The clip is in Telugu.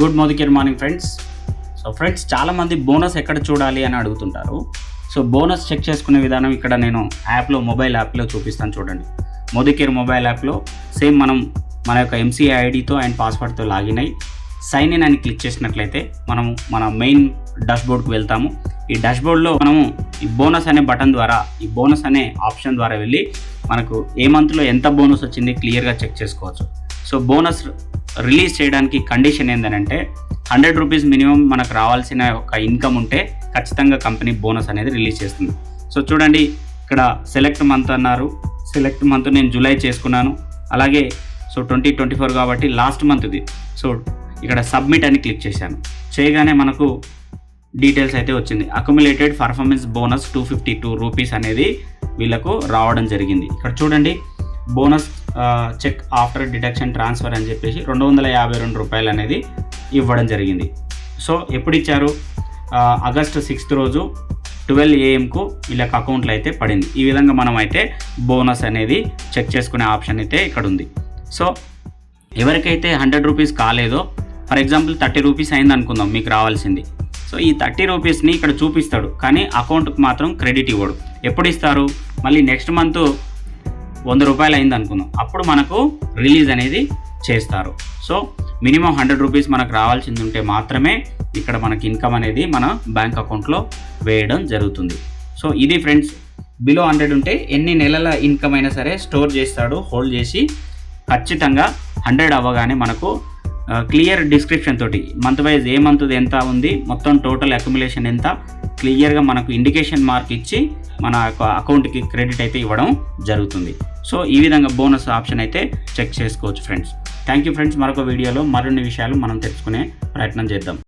Good Modicare morning friends. So friends చాలామంది బోనస్ ఎక్కడ చూడాలి అని అడుగుతుంటారు. సో బోనస్ చెక్ చేసుకునే విధానం ఇక్కడ నేను యాప్లో మొబైల్ యాప్లో చూపిస్తాను చూడండి. మోదికేర్ మొబైల్ యాప్లో సేమ్ మనం మన యొక్క ఎంసీఐ ఐడితో అండ్ పాస్వర్డ్తో లాగిన్ అయ్యి సైన్ ఇన్ అని క్లిక్ చేసినట్లయితే మనం మన మెయిన్ డాష్బోర్డ్కి వెళ్తాము. ఈ డాష్బోర్డ్లో మనము ఈ బోనస్ అనే బటన్ ద్వారా ఈ బోనస్ అనే ఆప్షన్ ద్వారా వెళ్ళి మనకు ఏ మంత్లో ఎంత బోనస్ వచ్చింది క్లియర్గా చెక్ చేసుకోవచ్చు. సో బోనస్ రిలీజ్ చేయడానికి కండిషన్ ఏంటంటే హండ్రెడ్ రూపీస్ మినిమం మనకు రావాల్సిన ఒక ఇన్కమ్ ఉంటే ఖచ్చితంగా కంపెనీ బోనస్ అనేది రిలీజ్ చేస్తుంది. సో చూడండి ఇక్కడ సెలెక్ట్ మంత్ అన్నారు. సెలెక్ట్ మంత్ నేను జూలై చేసుకున్నాను. అలాగే సో ట్వంటీ ట్వంటీ ఫోర్ కాబట్టి లాస్ట్ మంత్ ఇది. సో ఇక్కడ సబ్మిట్ అని క్లిక్ చేశాను. చేయగానే మనకు డీటెయిల్స్ అయితే వచ్చింది. Accumulated performance bonus two fifty two rupees అనేది వీళ్ళకు రావడం జరిగింది. ఇక్కడ చూడండి bonus check after deduction transfer అని చెప్పేసి రెండు వందల యాభై రెండు రూపాయలు అనేది ఇవ్వడం జరిగింది. సో ఎప్పుడు ఇచ్చారు ఆగస్ట్ సిక్స్త్ రోజు ట్వెల్వ్ ఏఎంకు ఇలా అకౌంట్లో అయితే పడింది. ఈ విధంగా మనం అయితే బోనస్ అనేది చెక్ చేసుకునే ఆప్షన్ అయితే ఇక్కడ ఉంది సో ఎవరికైతే హండ్రెడ్ రూపీస్ కాలేదో ఫర్ ఎగ్జాంపుల్ థర్టీ రూపీస్ అయింది అనుకుందాం మీకు రావాల్సింది. సో ఈ థర్టీ రూపీస్ని ఇక్కడ చూపిస్తాడు కానీ అకౌంట్కి మాత్రం క్రెడిట్ ఇవ్వడు. ఎప్పుడు ఇస్తారు? మళ్ళీ నెక్స్ట్ మంత్ వంద రూపాయలు అయింది అనుకుందాం. అప్పుడు మనకు రిలీజ్ అనేది చేస్తారు. సో మినిమం హండ్రెడ్ రూపీస్ మనకు రావాల్సింది ఉంటే మాత్రమే ఇక్కడ మనకి ఇన్కమ్ అనేది మన బ్యాంక్ అకౌంట్లో వేయడం జరుగుతుంది. సో ఇది ఫ్రెండ్స్ బిలో హండ్రెడ్ ఉంటే ఎన్ని నెలల ఇన్కమ్ అయినా సరే స్టోర్ చేస్తాడు హోల్డ్ చేసి ఖచ్చితంగా హండ్రెడ్ అవ్వగానే మనకు క్లియర్ డిస్క్రిప్షన్ తోటి మంత్ వైజ్ ఏ మంత్ ఎంత ఉంది మొత్తం టోటల్ అక్యుములేషన్ ఎంత క్లియర్గా మనకు ఇండికేషన్ మార్క్ ఇచ్చి మన యొక్క అకౌంట్కి క్రెడిట్ అయితే ఇవ్వడం జరుగుతుంది. సో ఈ విధంగా బోనస్ ఆప్షన్ అయితే చెక్ చేసుకోవచ్చు ఫ్రెండ్స్. Thank you friends. మరొక వీడియోలో మరిన్ని విషయాలు మనం తెలుసుకునే ప్రయత్నం చేద్దాం.